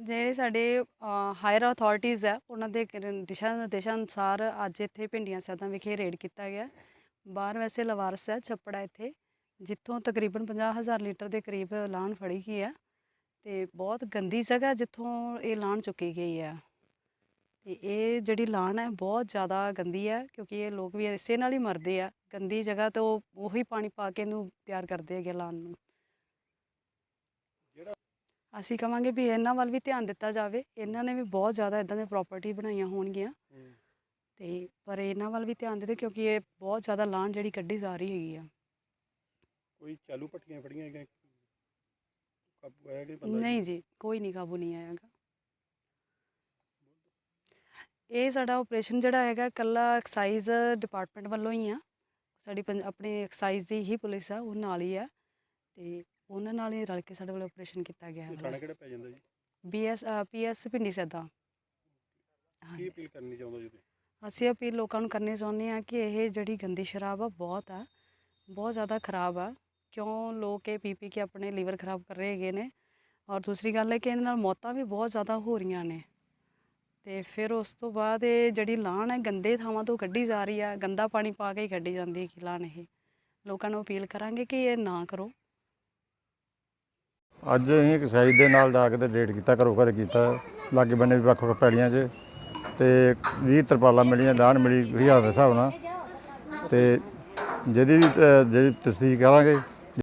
ਜਿਹੜੇ ਸਾਡੇ higher authorities ਹੈ ਉਹਨਾਂ ਦੇ ਦਿਸ਼ਾ ਨਿਰਦੇਸ਼ਾਂ ਅਨੁਸਾਰ ਅੱਜ ਇੱਥੇ ਭਿੰਡੀਆਂ ਸੈਦਾਂ ਵਿਖੇ ਰੇਡ ਕੀਤਾ ਗਿਆ। ਬਾਹਰ ਵੈਸੇ ਲਵਾਰਸ ਹੈ ਛੱਪੜਾ ਇੱਥੇ, ਜਿੱਥੋਂ ਤਕਰੀਬਨ 50000 ਲੀਟਰ ਦੇ ਕਰੀਬ ਲਾਣ ਫੜੀ ਗਈ ਹੈ ਤੇ ਬਹੁਤ ਗੰਦੀ ਜਗ੍ਹਾ ਜਿੱਥੋਂ ਇਹ ਲਾਣ ਚੁੱਕੀ ਗਈ ਹੈ ਤੇ ਇਹ ਜਿਹੜੀ ਲਾਣ ਹੈ ਬਹੁਤ ਜ਼ਿਆਦਾ ਗੰਦੀ ਹੈ ਕਿਉਂਕਿ ਇਹ ਲੋਕ ਵੀ ਇਸੇ ਨਾਲ ਹੀ ਮਰਦੇ ਆ। ਗੰਦੀ ਜਗ੍ਹਾ ਤੋਂ ਉਹੀ ਪਾਣੀ ਪਾ ਕੇ ਇਹਨੂੰ ਤਿਆਰ ਕਰਦੇ ਹੈਗੇ ਲਾਣ ਨੂੰ। ਅਸੀਂ ਕਵਾਂਗੇ ਵੀ ਇਹਨਾਂ ਵੱਲ ਵੀ ਧਿਆਨ ਦਿੱਤਾ ਜਾਵੇ। ਇਹਨਾਂ ਨੇ ਵੀ ਬਹੁਤ ਜ਼ਿਆਦਾ ਇਦਾਂ ਦੀਆਂ ਪ੍ਰਾਪਰਟੀ ਬਣਾਈਆਂ ਹੋਣਗੀਆਂ। ਤੇ ਪਰ ਇਹਨਾਂ ਵੱਲ ਵੀ ਧਿਆਨ ਦਿੱਤੇ ਕਿਉਂਕਿ ਇਹ ਬਹੁਤ ਜ਼ਿਆਦਾ ਲਾਣ ਜਿਹੜੀ ਕੱਢੀ ਜਾ ਰਹੀ ਹੈਗੀ ਆ। ਕੋਈ ਚਾਲੂ ਪੱਟੀਆਂ ਫੜੀਆਂ ਹੈਗੀਆਂ? ਕਾਬੂ ਆਇਆ ਕਿ ਬੰਦਾ? ਨਹੀਂ ਜੀ ਕੋਈ ਨਹੀਂ ਕਾਬੂ ਨਹੀਂ ਆਇਆਗਾ ਇਹ ਸਾਡਾ ਆਪਰੇਸ਼ਨ ਜਿਹੜਾ ਹੈਗਾ ਕੱਲਾ ਐਕਸਾਈਜ਼ ਡਿਪਾਰਟਮੈਂਟ ਵੱਲੋਂ ਹੀ ਆ। ਸਾਡੀ ਆਪਣੀ ਐਕਸਾਈਜ਼ ਦੀ ਹੀ ਪੁਲਿਸ ਆ ਉਹ ਨਾਲ ਹੀ ਆ। ਤੇ ਉਹਨਾਂ ਨਾਲ ਹੀ ਰਲ ਕੇ ਸਾਡੇ ਵੱਲੋਂ ਆਪਰੇਸ਼ਨ ਕੀਤਾ ਗਿਆ ਥਾਣਾ ਕਿਹੜਾ ਪੈ ਜਾਂਦਾ ਜੀ? BS PS Pindi Saida. ਕੀ ਅਪੀਲ ਕਰਨੀ ਚਾਹੁੰਦਾ ਜੀ ਅਸੀਂ ਅਪੀਲ ਲੋਕਾਂ ਨੂੰ ਕਰਨੀ ਚਾਹੁੰਦੇ ਹਾਂ ਕਿ ਇਹ ਜਿਹੜੀ ਗੰਦੀ ਸ਼ਰਾਬ ਆ ਬਹੁਤ ਆ ਬਹੁਤ ਜ਼ਿਆਦਾ ਖਰਾਬ ਆ। ਕਿਉਂ ਲੋਕ ਇਹ ਪੀ ਪੀ ਕੇ ਆਪਣੇ ਲੀਵਰ ਖਰਾਬ ਕਰ ਰਹੇ ਹੈਗੇ ਨੇ? ਔਰ ਦੂਸਰੀ ਗੱਲ ਹੈ ਕਿ ਇਹਦੇ ਨਾਲ ਮੌਤਾਂ ਵੀ ਬਹੁਤ ਜ਼ਿਆਦਾ ਹੋ ਰਹੀਆਂ ਨੇ। ਤੇ ਫਿਰ ਉਸ ਤੋਂ ਬਾਅਦ ਇਹ ਜਿਹੜੀ ਲਾਹਣ ਹੈ ਗੰਦੇ ਥਾਵਾਂ ਤੋਂ ਕੱਢੀ ਜਾ ਰਹੀ ਆ ਗੰਦਾ ਪਾਣੀ ਪਾ ਕੇ ਹੀ ਕੱਢੀ ਜਾਂਦੀ ਹੈ ਕਿ ਲਾਹਣ ਇਹ। ਲੋਕਾਂ ਨੂੰ ਅਪੀਲ ਕਰਾਂਗੇ ਕਿ ਇਹ ਨਾ ਕਰੋ। ਅੱਜ ਅਸੀਂ ਇੱਕ ਸਾਈਜ਼ ਦੇ ਨਾਲ ਜਾ ਕੇ ਤੇ ਡੇਟ ਕੀਤਾ ਘਰੋਂ ਘਰ ਕੀਤਾ। ਲਾਗੇ ਬੰਨੇ ਵੀ ਵੱਖ ਵੱਖ ਪੈੜੀਆਂ 'ਚ ਤੇ 20 ਤਰਪਾਲਾਂ ਮਿਲੀਆਂ ਲਾਣ ਮਿਲੀ ਹਜ਼ਾਰ ਦੇ ਹਿਸਾਬ ਨਾਲ। ਤੇ ਜਿਹਦੀ ਵੀ ਅ, ਜਿਹਦੀ ਤਸਦੀਕ ਕਰਾਂਗੇ